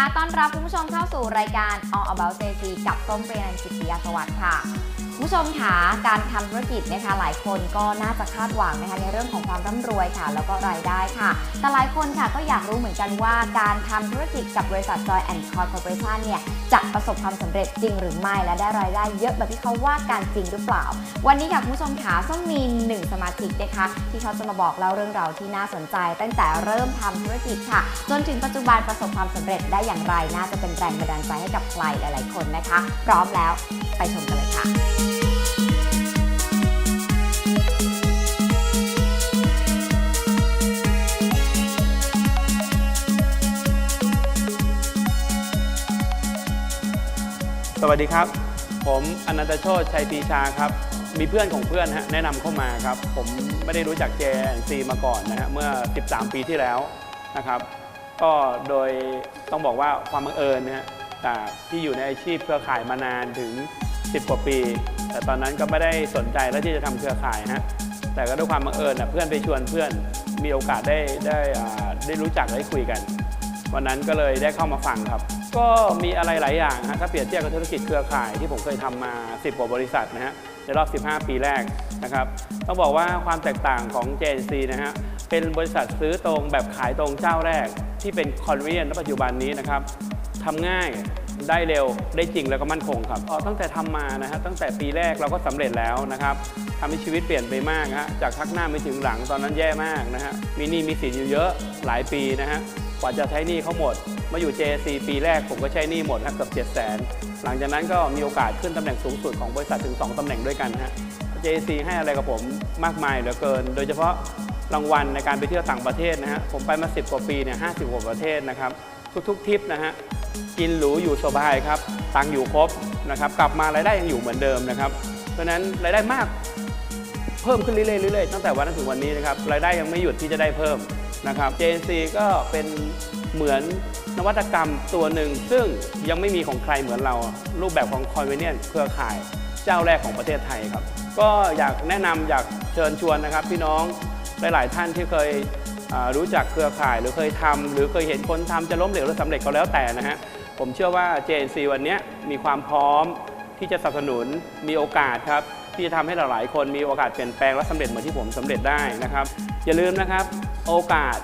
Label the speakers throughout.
Speaker 1: คะต้อนรับคุณผู้ชมเข้าสู่รายการ All About JC กับส้มเปรนันท์กิติยาสวัสดิ์ค่ะ คุณผู้ชมคะการทำธุรกิจนะคะหลายคนก็น่าจะคาดหวังนะคะในเรื่องของความร่ำรวยค่ะ แล้วก็รายได้ค่ะ แต่หลายคนค่ะก็อยากรู้เหมือนกันว่าการทำธุรกิจกับบริษัท Joy and Coy Corporation เนี่ยจะประสบความสำเร็จจริงหรือไม่และได้รายได้เยอะแบบที่เขาว่าการจริงหรือเปล่า วันนี้ค่ะคุณผู้ชมขาส้มมีหนึ่งสมาชิกนะคะที่เขาจะมาบอกเล่าเรื่องราวที่น่าสนใจ ตั้งแต่เริ่มทำธุรกิจค่ะ จนถึงปัจจุบันประสบความสำเร็จได้อย่างไรน่าจะเป็นแรงบันดาลใจให้กับใครหลาย ๆ คนนะคะ พร้อมแล้วไปชมกันเลยค่ะ
Speaker 2: สวัสดีครับ ผมอนันตโชตชัยปีชาครับ มีเพื่อนของเพื่อนฮะแนะนำเข้ามาครับ ผมไม่ได้รู้จัก JNC มาก่อนนะฮะเมื่อ 13 ปีที่แล้วนะครับ ก็โดยต้องบอกว่าความบังเอิญนะฮะจากที่อยู่ในอาชีพเครือข่ายมานานถึง 10 กว่าปี แต่ตอนนั้นก็ไม่ได้สนใจแล้วที่จะทำเครือข่ายฮะแต่ก็ด้วยความบังเอิญนะเพื่อนไปชวนเพื่อนมีโอกาสได้ได้ได้รู้จักได้คุยกัน วันนั้นก็เลยได้เข้ามาฟังครับ ก็มีอะไรหลายอย่างฮะถ้าเปรียบเทียบกับธุรกิจเครือข่ายที่ผมเคยทำมา 10 กว่าบริษัทนะฮะในรอบ 15 ปีแรกนะครับต้องบอกว่าความแตกต่างของ JNC นะฮะเป็นบริษัทซื้อตรงแบบขายตรงเจ้าแรก ที่เป็นคอนเวียนณปัจจุบันนี้นะครับทำง่ายได้เร็วได้จริงแล้วก็มั่นคงครับออตั้งแต่ทำมานะฮะตั้งแต่ปีแรกเราก็สำเร็จแล้วนะครับทำให้ชีวิตเปลี่ยนไปมากฮะจากทักหน้าไม่ถึงหลังตอนนั้นแย่มากนะฮะมีหนี้มีสินอยู่เยอะหลายปีนะฮะ กว่าจะใช้หนี้เขาหมด มาอยู่ JC ปีแรกผมก็ใช้หนี้หมดนะเกือบ7 0 0 0 0หลังจากนั้นก็มีโอกาสขึ้นตำแหน่งสูงสุดของบริษัทถึง 2ตำแหน่งด้วยกันฮะ JC ให้อะไรกับผมมากมายเหลือเกิน โดยเฉพาะรางวัลในการไปเที่ยวต่างประเทศนะฮะ ผมไปมา 10 กว่าปีเนี่ย50กว่าประเทศนะครับ ทุกๆทริปนะฮะ กินหรูอยู่สบายครับ ตังอยู่ครบนะครับ กลับมารายได้ยังอยู่เหมือนเดิมนะครับ เพราะนั้นรายได้มากเพิ่มขึ้นเรื่อยๆเรื่อยๆตั้งแต่วันนั้นถึงวันนี้นะครับ รายได้ยังไม่หยุดที่จะได้เพิ่ม นะครับ JNC ก็เป็นเหมือนนวัตกรรมตัวหนึ่ง ซึ่งยังไม่มีของใครเหมือนเรา รูปแบบของ convenience เครือข่ายเจ้าแรกของประเทศไทยครับ ก็อยากแนะนำอยากเชิญชวนนะครับ พี่น้องหลาย ๆ ท่านที่เคยรู้จักเครือข่ายหรือเคยทำหรือเคยเห็นคนทำจะล้มเหลวหรือสำเร็จก็แล้วแต่นะฮะผมเชื่อว่า JNC วันนี้มีความพร้อมที่จะสนับสนุนมีโอกาสครับ ที่จะทำให้หลายๆ คนมีโอกาสเปลี่ยนแปลงและสำเร็จเหมือนที่ผมสำเร็จได้นะครับ อย่าลืมนะครับโอกาส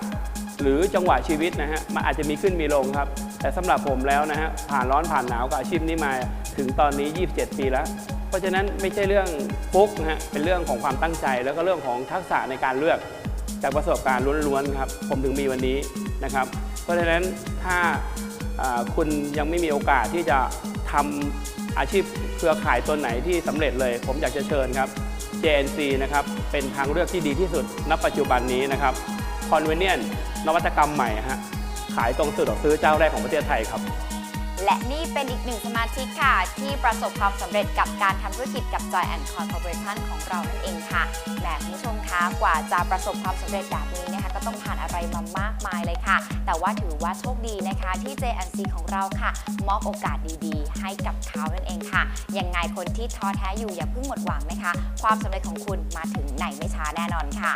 Speaker 2: หรือจังหวะชีวิตนะฮะมันอาจจะมีขึ้นมีลงครับ แต่สำหรับผมแล้วนะฮะผ่านร้อนผ่านหนาวกับอาชีพนี้มาถึงตอนนี้ 27 ปีแล้ว เพราะฉะนั้นไม่ใช่เรื่องฟุกนะฮะเป็นเรื่องของความตั้งใจ แล้วก็เรื่องของทักษะในการเลือก จากประสบการณ์ล้วนๆครับผมถึงมีวันนี้นะครับ เพราะฉะนั้นถ้าอ่าคุณยังไม่มีโอกาสที่จะ ทำอาชีพเครือข่ายตัวไหนที่สำเร็จเลย ผมอยากจะเชิญครับ JNC นะครับเป็นทางเลือกที่ดีที่สุดณปัจจุบันนี้นะครับ Convenient นวัตกรรมใหม่ฮะขายตรงสุดออกซื้อเจ้าแรกของประเทศไทยครับ
Speaker 1: และนี่เป็นอีกหนึ่งสมาชิกค่ะ ที่ประสบความสำเร็จกับการทำธุรกิจกับ Joy and Corporation ของเรานั่นเองค่ะแหมคุณผู้ชมคะกว่าจะประสบความสำเร็จแบบนี้นะคะ ก็ต้องผ่านอะไรมามากมายเลยค่ะ แต่ว่าถือว่าโชคดีนะคะที่ JNC ของเราค่ะ มอบโอกาสดีๆ ให้กับเขานั่นเองค่ะ ยังไงคนที่ท้อแท้อยู่อย่าเพิ่งหมดหวังนะคะ ความสำเร็จของคุณมาถึงไหนไม่ช้าแน่นอนค่ะ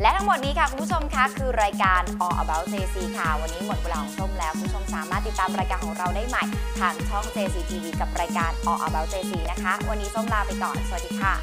Speaker 1: และทั้งหมดนี้ค่ะ คุณผู้ชมคะคือรายการ All About JC ค่ะ วันนี้หมดเวลาของส้มแล้ว คุณผู้ชมสามารถติดตามรายการของเราได้ใหม่ทางช่อง JC TV กับรายการ All About JC นะคะ วันนี้ส้มลาไปก่อน สวัสดีค่ะ